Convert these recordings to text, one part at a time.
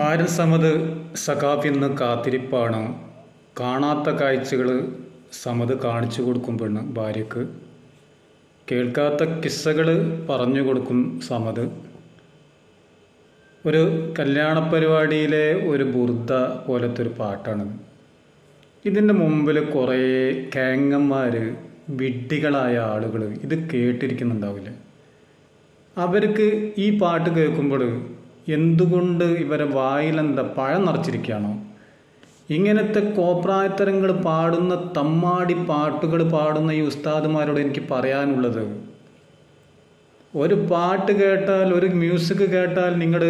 മാരൻ സമത് സഖാഫിന്ന് കാത്തിരിപ്പാണ്. കാണാത്ത കാഴ്ചകൾ സമത് കാണിച്ചു കൊടുക്കും പെണ്ണ് ഭാര്യക്ക്. കേൾക്കാത്ത കിസ്സകൾ പറഞ്ഞു കൊടുക്കും സമത്. ഒരു കല്യാണ പരിപാടിയിലെ ഒരു ബുർദ പോലത്തെ ഒരു പാട്ടാണ്. ഇതിന്റെ മുമ്പിൽ കുറേ കേങ്ങന്മാർ വിഡ്ഢികളായ ആളുകൾ ഇത് കേട്ടിരിക്കുന്നുണ്ടാവില്ല? അവർക്ക് ഈ പാട്ട് കേൾക്കുമ്പോൾ എന്തുകൊണ്ട് ഇവരെ വായിലെന്താ പഴം നിറച്ചിരിക്കുകയാണോ? ഇങ്ങനത്തെ കോപ്രായത്തരങ്ങൾ പാടുന്ന തമ്മാടി പാട്ടുകൾ പാടുന്ന ഈ ഉസ്താദുമാരോട് എനിക്ക് പറയാനുള്ളത് ഒരു പാട്ട് കേട്ടാൽ ഒരു മ്യൂസിക് കേട്ടാൽ നിങ്ങൾ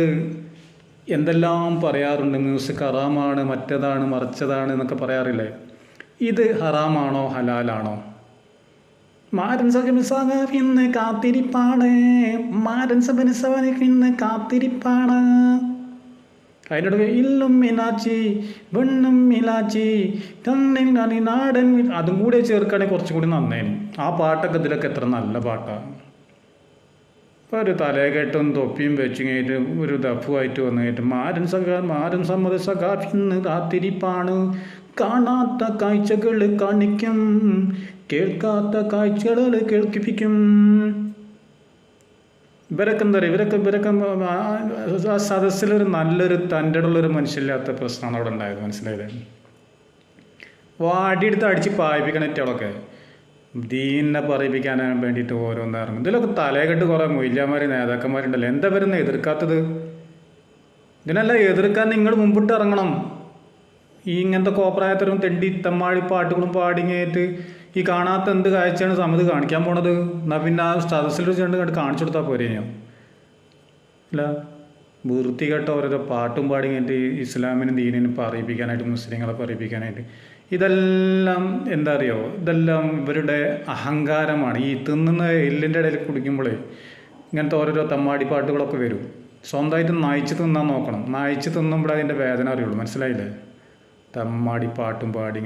എന്തെല്ലാം പറയാറുണ്ട്? മ്യൂസിക് ഹറാമാണ് മറ്റേതാണ് മറിച്ചതാണ് എന്നൊക്കെ പറയാറില്ലേ? ഇത് ഹറാമാണോ ഹലാലാണോ? മാരൻ സകമിന്ന് കാത്തിരിപ്പാണ്. മാരൻ സബനിസവനിന്ന് കാത്തിരിപ്പാണ്. അതിനോട് ഇല്ലും മിലാച്ചി വെണ്ണും മിലാച്ചി കണ്ണിൽ കണി നാടൻ അതും കൂടെ ചേർക്കുകയാണെങ്കിൽ കുറച്ചും കൂടി നന്നേനും ആ പാട്ടൊക്കെ ഇതിലൊക്കെ എത്ര നല്ല പാട്ടാണ് ഇപ്പോൾ ഒരു തലകെട്ടും തൊപ്പിയും വെച്ചിങ്ങായിട്ട് ഒരു ദഫുമായിട്ട് വന്നു കഴിഞ്ഞിട്ട് മാരൻ സഖാ മാരൻ സമ്മത സഖാഫിന്ന് കാത്തിരിപ്പാണ്. കാണാത്ത കാഴ്ചകൾ കാണിക്കും. കേൾക്കാത്ത കാഴ്ചകൾ കേൾക്കിപ്പിക്കും ഇവരൊക്കെ എന്താ പറയുക? ഇവരൊക്കെ ഇവരൊക്കെ ആ സദസ്സിലൊരു നല്ലൊരു തന്റെ ഉള്ളൊരു മനുഷ്യമില്ലാത്ത പ്രശ്നമാണ് അവിടെ ഉണ്ടായത്. മനസ്സിലായത് വാടിയെടുത്ത് അടിച്ച് പായിപ്പിക്കണ ഏറ്റവും ദീനെ പറയിപ്പിക്കാൻ വേണ്ടിയിട്ട് ഓരോന്ന് ഇറങ്ങും. ഇതിലൊക്കെ തലകെട്ട് കുറേ മൊയ്യന്മാർ നേതാക്കന്മാരുണ്ടല്ലോ. എന്താ വരുന്ന എതിർക്കാത്തത്? ഇതിനെല്ലാം എതിർക്കാൻ നിങ്ങൾ മുമ്പിട്ട് ഇറങ്ങണം. ഈ ഇങ്ങനത്തെ കോപ്രായത്തരും തെണ്ടി തെമ്മാഴി പാട്ടുകളും പാടിങ്ങേറ്റ് ഈ കാണാത്ത എന്ത് കാഴ്ചയാണ് സമത് കാണിക്കാൻ പോണത്? എന്നാ പിന്നെ ആ സദസ്സിൽ വെച്ചുകൊണ്ട് കണ്ട് കാണിച്ചു കൊടുത്താൽ പോരെ ഞാൻ അല്ല വൃത്തികെട്ട ഓരോരോ പാട്ടും പാടി കഴിഞ്ഞിട്ട് ഇസ്ലാമിനും ദീനിനും പറയിപ്പിക്കാനായിട്ട് മുസ്ലിങ്ങളെ പറയിപ്പിക്കാനായിട്ട്. ഇതെല്ലാം എന്താ അറിയോ? ഇതെല്ലാം ഇവരുടെ അഹങ്കാരമാണ്. ഈ തിന്നുന്ന എല്ലിന്റെ ഇടയിൽ കുടിക്കുമ്പോഴേ ഇങ്ങനത്തെ ഓരോരോ തമ്മാടി പാട്ടുകളൊക്കെ വരും. സ്വന്തമായിട്ട് നയിച്ച് തിന്നാൻ നോക്കണം. നയിച്ച് തിന്നുമ്പോഴേ അതിന്റെ വേദന അറിയുള്ളൂ. മനസ്സിലായില്ലേ? തമ്മാടി പാട്ടും പാടി